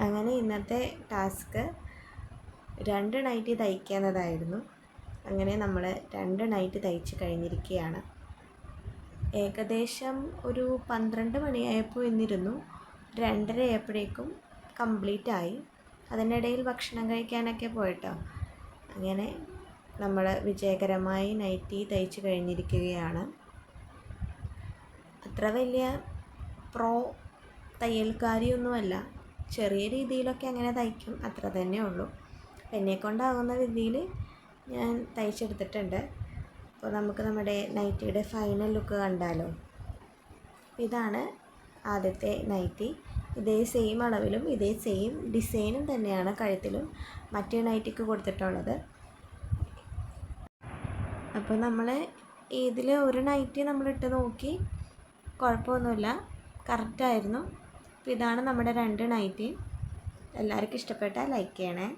അങ്ങനെ ഇന്നത്തെ ടാസ്ക് രണ്ട് നൈറ്റി തയ്ക്കുന്നതായിരുന്നു. അങ്ങനെ നമ്മൾ രണ്ട് നൈറ്റ് തയ്ച്ച് കഴിഞ്ഞിരിക്കുകയാണ് ഏകദേശം ഒരു പന്ത്രണ്ട് മണിയായപ്പോൾ ഇന്നിരുന്നു രണ്ടര ആയപ്പോഴേക്കും കംപ്ലീറ്റ് ആയി. അതിനിടയിൽ ഭക്ഷണം കഴിക്കാനൊക്കെ പോയിട്ടോ. അങ്ങനെ നമ്മൾ വിജയകരമായി നൈറ്റി തയ്ച്ച് കഴിഞ്ഞിരിക്കുകയാണ്. അത്ര വലിയ പ്രോ തയ്യൽക്കാരിയൊന്നുമല്ല. ചെറിയ രീതിയിലൊക്കെ അങ്ങനെ തയ്ക്കും. അത്ര തന്നെ ഉള്ളൂ. എന്നെ കൊണ്ടാകുന്ന രീതിയിൽ ഞാൻ തയ്ച്ചെടുത്തിട്ടുണ്ട്. അപ്പോൾ നമുക്ക് നമ്മുടെ നൈറ്റിയുടെ ഫൈനൽ ലുക്ക് കണ്ടാലോ? ഇതാണ് ആദ്യത്തെ നൈറ്റി. ഇതേ സെയിം അളവിലും ഇതേ സെയിം ഡിസൈനും തന്നെയാണ് കഴുത്തിലും മറ്റേ നൈറ്റിക്ക് കൊടുത്തിട്ടുള്ളത്. അപ്പോൾ നമ്മൾ ഇതിൽ ഒരു നൈറ്റി നമ്മൾ ഇട്ട് നോക്കി. കുഴപ്പമൊന്നുമില്ല. കറക്റ്റായിരുന്നു അപ്പോൾ ഇതാണ് നമ്മുടെ രണ്ട് നൈറ്റി എല്ലാവർക്കും ഇഷ്ടപ്പെട്ടാൽ ലൈക്ക് ചെയ്യണേ.